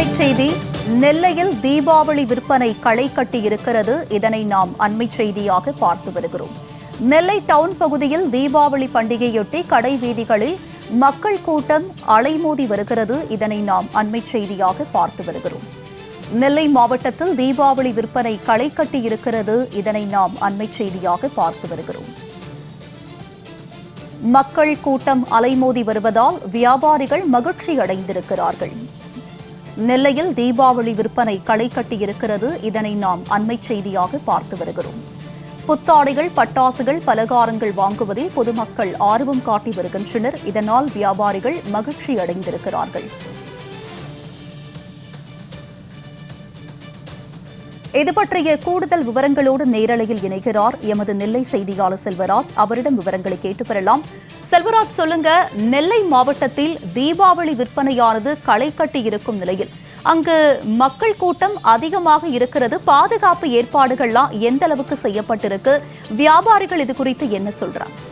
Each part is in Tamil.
அண்மை செய்தி நெல்லையில் தீபாவளி விற்பனை களை கட்டி இருக்கிறது. இதனை நாம் அண்மை செய்தியாக பார்த்து வருகிறோம். நெல்லை டவுன் பகுதியில் தீபாவளி பண்டிகையொட்டி கடை வீதிகளில் மக்கள் கூட்டம் அலைமோதி வருகிறது. இதனை நாம் அண்மை செய்தியாக பார்த்து வருகிறோம். நெல்லை மாவட்டத்தில் தீபாவளி விற்பனை களை கட்டி இருக்கிறது. இதனை நாம் அண்மை செய்தியாக பார்த்து வருகிறோம். மக்கள் கூட்டம் அலைமோதி வருவதால் வியாபாரிகள் மகிழ்ச்சி அடைந்திருக்கிறார்கள் நெல்லையில் தீபாவளி விற்பனை களை கட்டியிருக்கிறது. இதனை நாம் அண்மை செய்தியாக பார்த்து வருகிறோம். புத்தாடைகள் பட்டாசுகள் பலகாரங்கள் வாங்குவதில் பொதுமக்கள் ஆர்வம் காட்டி வருகின்றனர். இதனால் வியாபாரிகள் மகிழ்ச்சி அடைந்திருக்கிறார்கள் இது பற்றிய கூடுதல் விவரங்களோடு நேரலையில் இணைகிறார் எமது நெல்லை செய்தியாளர் செல்வராஜ். அவரிடம் விவரங்களை கேட்டு பெறலாம். செல்வராஜ் சொல்லுங்க. நெல்லை மாவட்டத்தில் தீபாவளி விற்பனையானது களை கட்டி இருக்கும் நிலையில் அங்கு மக்கள் கூட்டம் அதிகமாக இருக்கிறது. பாதுகாப்பு ஏற்பாடுகள்லாம் எந்த அளவுக்கு செய்யப்பட்டிருக்கு? வியாபாரிகள் இது குறித்து என்ன சொல்றாங்க?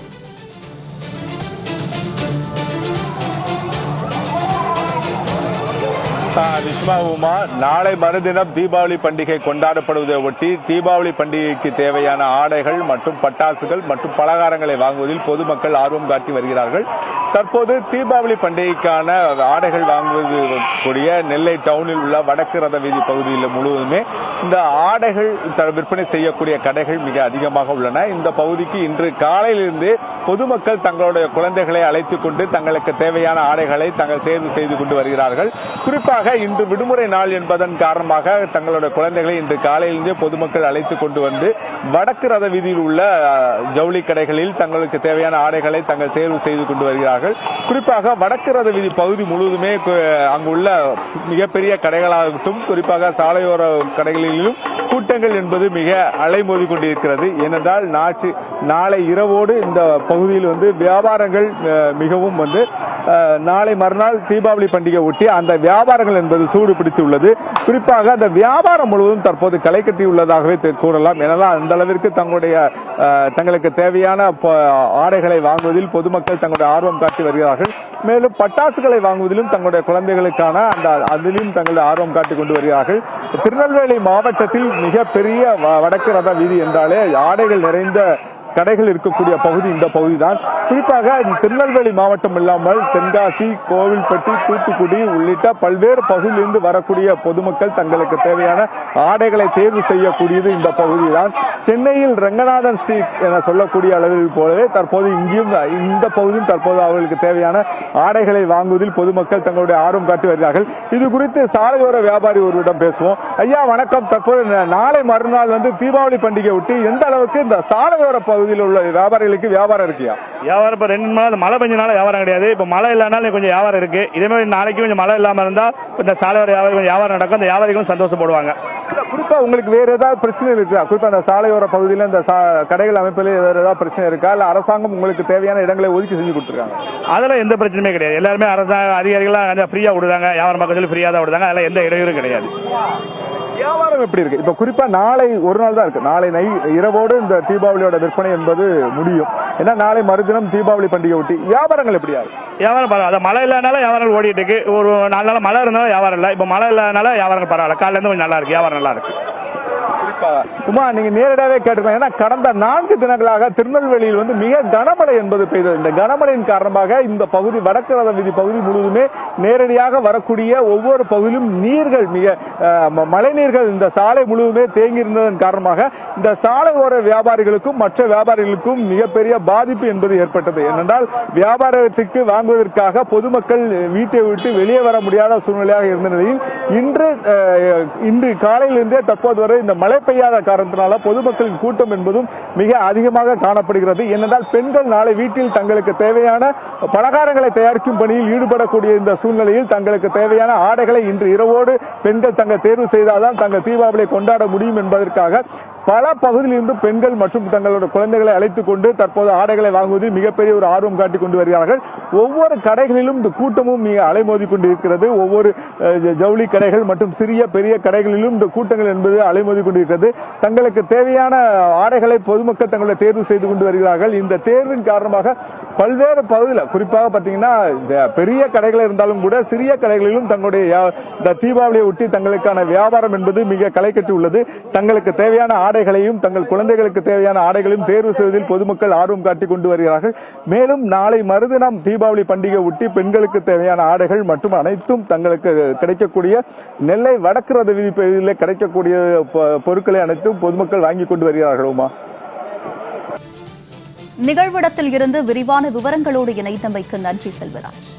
விஸ்மா உமா நாளை மறுதினம் தீபாவளி பண்டிகை கொண்டாடப்படுவதை ஒட்டி தீபாவளி பண்டிகைக்கு தேவையான ஆடைகள் மற்றும் பட்டாசுகள் மற்றும் பலகாரங்களை வாங்குவதில் பொதுமக்கள் ஆர்வம் காட்டி வருகிறார்கள். தற்போது தீபாவளி பண்டிகைக்கான ஆடைகள் வாங்குவது கூடிய நெல்லை டவுனில் உள்ள வடக்கு ரத வீதி பகுதியில் முழுவதுமே இந்த ஆடைகள் விற்பனை செய்யக்கூடிய கடைகள் மிக அதிகமாக உள்ளன. இந்த பகுதிக்கு இன்று காலையிலிருந்து பொதுமக்கள் தங்களுடைய குழந்தைகளை அழைத்துக் கொண்டு தங்களுக்கு தேவையான ஆடைகளை தங்கள் தேர்வு செய்து கொண்டு வருகிறார்கள். குறிப்பாக இன்று விடுமுறை நாள் என்பதன் காரணமாக தங்களுடைய குழந்தைகளை இன்று காலையிலிருந்தே பொதுமக்கள் அழைத்துக் கொண்டு வந்து வடக்கு ரத வீதியில் உள்ள ஜவுளி கடைகளில் தங்களுக்கு தேவையான ஆடைகளை தங்கள் தேர்வு செய்து கொண்டு வருகிறார்கள். குறிப்பாக வடக்கு ரத வீதி பகுதி முழுவதுமே அங்குள்ள மிகப்பெரிய கடைகளாகட்டும் குறிப்பாக சாலையோர கடைகளிலும் கூட்டங்கள் என்பது மிக அலைமோதி கொண்டிருக்கிறது ஏனென்றால் நாற்று நாளை இரவோடு இந்த பகுதியில் வந்து வியாபாரங்கள் மிகவும் வந்து நாளை மறுநாள் தீபாவளி பண்டிகை ஒட்டி அந்த வியாபாரங்கள் என்பது சூடு பிடித்துள்ளது குறிப்பாக அந்த வியாபாரம் முழுவதும் தற்போது களை கட்டியுள்ளதாகவே கூறலாம். ஏனென்றால் அந்த அளவிற்கு தங்களுடைய தங்களுக்கு தேவையான ஆடைகளை வாங்குவதில் பொதுமக்கள் தங்களுடைய ஆர்வம் காட்டி வருகிறார்கள். மேலும் பட்டாசுகளை வாங்குவதிலும் தங்களுடைய குழந்தைகளுக்கான அந்த அதிலும் தங்களுடைய ஆர்வம் காட்டி கொண்டு வருகிறார்கள். திருநெல்வேலி மாவட்டத்தில் மிகப்பெரிய வடக்கு ரத வீதி என்றாலே ஆடைகள் நிறைந்த கடைகள் இருக்கக்கூடிய பகுதி இந்த பகுதிதான். குறிப்பாக திருநெல்வேலி மாவட்டம் இல்லாமல் தென்காசி கோவில்பட்டி தூத்துக்குடி உள்ளிட்ட பல்வேறு பகுதியிலிருந்து வரக்கூடிய பொதுமக்கள் தங்களுக்கு தேவையான ஆடைகளை தேர்வு செய்யக்கூடியது இந்த பகுதிதான். சென்னையில் ரங்கநாதன் ஸ்ட்ரீட் என சொல்லக்கூடிய அளவில் போலவே தற்போது இங்கேயும் இந்த பகுதியும் தற்போது அவர்களுக்கு தேவையான ஆடைகளை வாங்குவதில் பொதுமக்கள் தங்களுடைய ஆர்வம் காட்டி வருகிறார்கள். இது குறித்து சாலையோர வியாபாரி ஒருவரிடம் பேசுவோம். ஐயா வணக்கம். தற்போது ந- நாளை மறுநாள் வந்து தீபாவளி பண்டிகை ஒட்டி எந்த அளவுக்கு இந்த சாலையோர பகுதியில் உள்ள வியாபாரிகளுக்கு வியாபாரம் இருக்கியா? வியாபாரம் இப்போ ரெண்டு நாள் மழை பெஞ்சனால வியாபாரம் கிடையாது. இப்போ மழை இல்லைனாலும் கொஞ்சம் வியாபாரம் இருக்கு. இதே மாதிரி நாளைக்கு கொஞ்சம் மழை இல்லாமல் இருந்தால் இந்த சாலையோர வியாபாரம் கொஞ்சம் வியாபாரம் நடக்கும். இந்த வியாபாரிகளும் சந்தோஷப்படுவாங்க. குறிப்பா உங்களுக்கு வேற ஏதாவது பிரச்சனை இருக்கா குறிப்பா அந்த சாலையோர பகுதியில் இந்த கடைகள் அமைப்பில் வேற ஏதாவது பிரச்சனை இருக்கா? இல்ல அரசாங்கம் உங்களுக்கு தேவையான இடங்களை ஒதுக்கி செஞ்சு கொடுத்துருக்காங்க? அதெல்லாம் எந்த பிரச்சனையுமே கிடையாது. எல்லாருமே அரசாங்க அதிகாரிகளாம் கொஞ்சம் ஃப்ரீயாக விடுதாங்க. வியாபாரம் பார்க்க சொல்லி ஃப்ரீயாக தான் விடுதாங்க. அதெல்லாம் எந்த இடையூறும் கிடையாது. வியாபாரம் எப்படி இருக்கு? இப்ப குறிப்பா நாளை ஒரு நாள் தான் இருக்கு. நாளை நை இரவோடு இந்த தீபாவளியோட விற்பனை என்பது முடியும். ஏன்னா நாளை மறுதினம் தீபாவளி பண்டிகை ஒட்டி வியாபாரங்கள் எப்படியா இருக்கு வியாபாரம் பரவாயில்ல மழை இல்லாதனால வியாபாரம் ஓடிட்டு இருக்கு. ஒரு நாலு நாள் மழை இருந்தாலும் வியாபாரம் இல்லை. இப்போ மழை இல்லாதனால வியாபாரம் பரவாயில்ல. காலையில இருந்து கொஞ்சம் நல்லா இருக்கு. வியாபாரம் நல்லா இருக்கு. உமா நீங்க நேரடியாவே கேட்டிருக்கீங்க ஏன்னா கடந்த நான்கு தினங்களாக திருநெல்வேலியில் வந்து மிக கனமழை என்பது பெய்தது. இந்த கனமழையின் காரணமாக இந்த பகுதி வடக்கு ரத வீதி பகுதி முழுவதுமே நேரடியாக வரக்கூடிய ஒவ்வொரு பகுதியிலும் நீர்கள் மிக ம- மழைநீர்கள் இந்த சாலை முழுவதுமே தேங்கி இருந்ததன் காரணமாக இந்த சாலை ஓர வியாபாரிகளுக்கும் மற்ற வியாபாரிகளுக்கும் மிகப்பெரிய பாதிப்பு என்பது ஏற்பட்டது. ஏனென்றால் வியாபாரத்துக்கு வாங்குவதற்காக பொதுமக்கள் வீட்டை விட்டு வெளியே வர முடியாத சூழ்நிலையாக இருந்த நிலையில் இன்று இன்று காலையிலிருந்தே தற்போது வரை இந்த மழை பெய்யாத காரணத்தினால பொதுமக்களின் கூட்டம் என்பதும் மிக அதிகமாக காணப்படுகிறது. ஏனென்றால் பெண்கள் நாளை வீட்டில் தங்களுக்கு தேவையான பலகாரங்களை தயாரிக்கும் பணியில் ஈடுபடக்கூடிய இந்த சூழ்நிலையில் தங்களுக்கு தேவையான ஆடைகளை இன்று இரவோடு பெண்கள் தங்கள் தேர்வு செய்தால்தான் தங்கள் தீபாவளியை கொண்டாட முடியும் என்பதற்காக பல பகுதியிலிருந்து பெண்கள் மற்றும் தங்களோட குழந்தைகளை அழைத்துக் கொண்டு தற்போது ஆடைகளை வாங்குவதில் மிகப்பெரிய ஒரு ஆர்வம் காட்டிக் கொண்டு வருகிறார்கள். ஒவ்வொரு கடைகளிலும் இந்த கூட்டமும் மிக அலைமோதி கொண்டு இருக்கிறது ஒவ்வொரு ஜவுளி கடைகள் மற்றும் சிறிய பெரிய கடைகளிலும் இந்த கூட்டங்கள் என்பது அலைமோதி கொண்டிருக்கிறது. தங்களுக்கு தேவையான ஆடைகளை பொதுமக்கள் தங்களை தேர்வு செய்து கொண்டு வருகிறார்கள். இந்த தேர்வின் காரணமாக பல்வேறு பகுதியில் குறிப்பாக பார்த்தீங்கன்னா ஜ- பெரிய கடைகள் இருந்தாலும் கூட சிறிய கடைகளிலும் தங்களுடைய இந்த தீபாவளியை ஒட்டி தங்களுக்கான வியாபாரம் என்பது மிக களை கட்டி உள்ளது. தங்களுக்கு தேவையான ஆடைகளையும் தங்கள் குழந்தைகளுக்கு தேவையான ஆடைகளையும் தேர்வு செய்வதில் பொதுமக்கள் ஆர்வம் காட்டிக் கொண்டு வருகிறார்கள். மேலும் நாளை மறுதினம் தீபாவளி பண்டிகை ஒட்டி பெண்களுக்கு தேவையான ஆடைகள் மற்றும் அனைத்தும் தங்களுக்கு கிடைக்கக்கூடிய நெல்லை வடக்கு ரத வீதி பகுதியில் கிடைக்கக்கூடிய பொ- பொருட்களை அனைத்தும் பொதுமக்கள் வாங்கி கொண்டு வருகிறார்கள் உமா. நிகழ்விடத்தில் இருந்து விரிவான விவரங்களோடு இணைத்தமைக்கு நன்றி செல்வராஜ்.